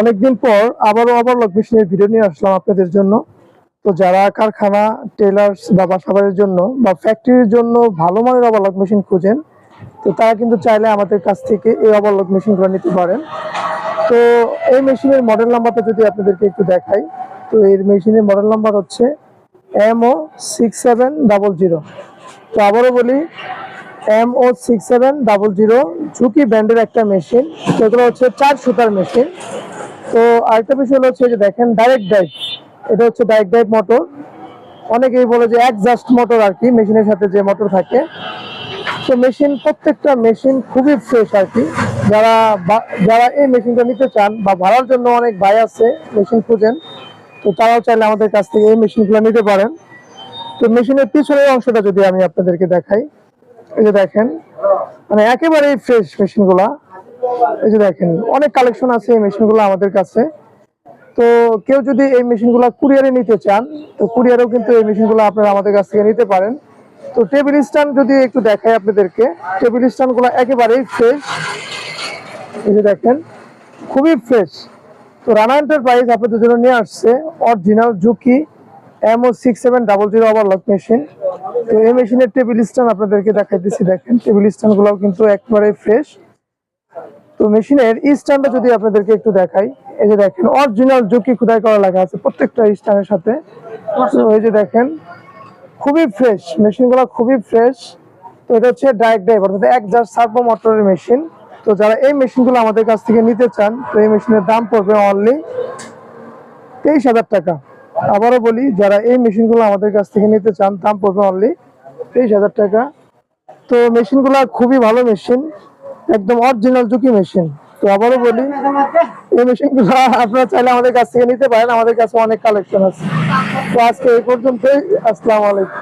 অনেকদিন পর আবারও ওভারলক মেশিনের ভিডিও নিয়ে আসলাম আপনাদের জন্য। তো যারা কারখানা টেলার্স বা বাসাবাড়ির জন্য বা ফ্যাক্টরির জন্য ভালো মানের ওভারলক মেশিন খুঁজেন, তো তারা কিন্তু চাইলে আমাদের কাছ থেকে এই ওভারলক মেশিনগুলো নিতে পারেন। তো এই মেশিনের মডেল নাম্বারটা যদি আপনাদেরকে একটু দেখাই, তো এই মেশিনের মডেল নাম্বার হচ্ছে M O six seven double zero তো আবারও বলি M O six seven double zero Juki ব্র্যান্ডের একটা মেশিন সেগুলো হচ্ছে চার সুতার মেশিন। তো আরেকটা বিষয় হচ্ছে যে দেখেন ডাইরেক্ট ড্রাইভ এটা হচ্ছে ডাইরেক্ট ড্রাইভ মোটর অনেকেই বলে যে একজাস্ট মোটর আর কি মেশিনের সাথে যে মোটর থাকে। তো মেশিন প্রত্যেকটা মেশিন খুবই ফ্রেশ আর কি। যারা যারা এই মেশিনটা নিতে চান বা ভাড়ার জন্য অনেক ভাই আছে মেশিন খুঁজেন, তো তারাও চাইলে আমাদের কাছ থেকে এই মেশিনগুলো নিতে পারেন। তো মেশিনের পিছনের অংশটা যদি আমি আপনাদেরকে দেখাই, এই যে দেখেন মানে একেবারেই ফ্রেশ মেশিনগুলা এই যে দেখেন, অনেক কালেকশন আছে এই মেশিনগুলো আমাদের কাছে। তো কেউ যদি এই মেশিনগুলো কুরিয়ারে নিতে চান, তো কুরিয়ারেও কিন্তু এই মেশিনগুলো আপনারা আমাদের কাছ থেকে নিতে পারেন। তো টেবিল স্ট্যান্ড যদি একটু দেখাই আপনাদেরকে টেবিল স্ট্যান্ডগুলো একেবারেই ফ্রেশ এই যে দেখেন, খুবই ফ্রেশ তো রানা এন্টারপ্রাইজ আপনাদের জন্য নিয়ে আসছে original Juki MO six seven double zero overlock machine তো এই মেশিনের টেবিল স্ট্যান্ড আপনাদেরকে দেখাইতেছি, দেখেন টেবিল স্ট্যান্ডগুলো কিন্তু একেবারে ফ্রেশ তো মেশিনের স্ট্যান্ডটা যদি আপনাদেরকে একটু দেখাই, এই যে দেখেন অরিজিনাল জুকি খোদাই করা লেখা আছে প্রত্যেকটা স্ট্যান্ডের সাথে। তো এই যে দেখেন, খুবই ফ্রেশ মেশিনগুলো খুবই ফ্রেশ তো এটা হচ্ছে ডাইরেক্ট ড্রাইভ অর্থাৎ এক জার সার্ভো মোটরের মেশিন। তো যারা এই মেশিনগুলো আমাদের কাছ থেকে নিতে চান, তো এই মেশিনের দাম পড়বে অনলি তেইশ হাজার টাকা। আবারও বলি, যারা এই মেশিনগুলো আমাদের কাছ থেকে নিতে চান, দাম পড়বে অনলি তেইশ হাজার টাকা। তো মেশিনগুলো খুবই ভালো মেশিন। একদম অরিজিনাল জুকি মেশিন তো আবারও বলি, এই মেশিনগুলো আপনারা চাইলে আমাদের কাছ থেকে নিতে পারেন, আমাদের কাছে অনেক কালেকশন আছে। তো আজকে এই পর্যন্তই, আসসালামু আলাইকুম।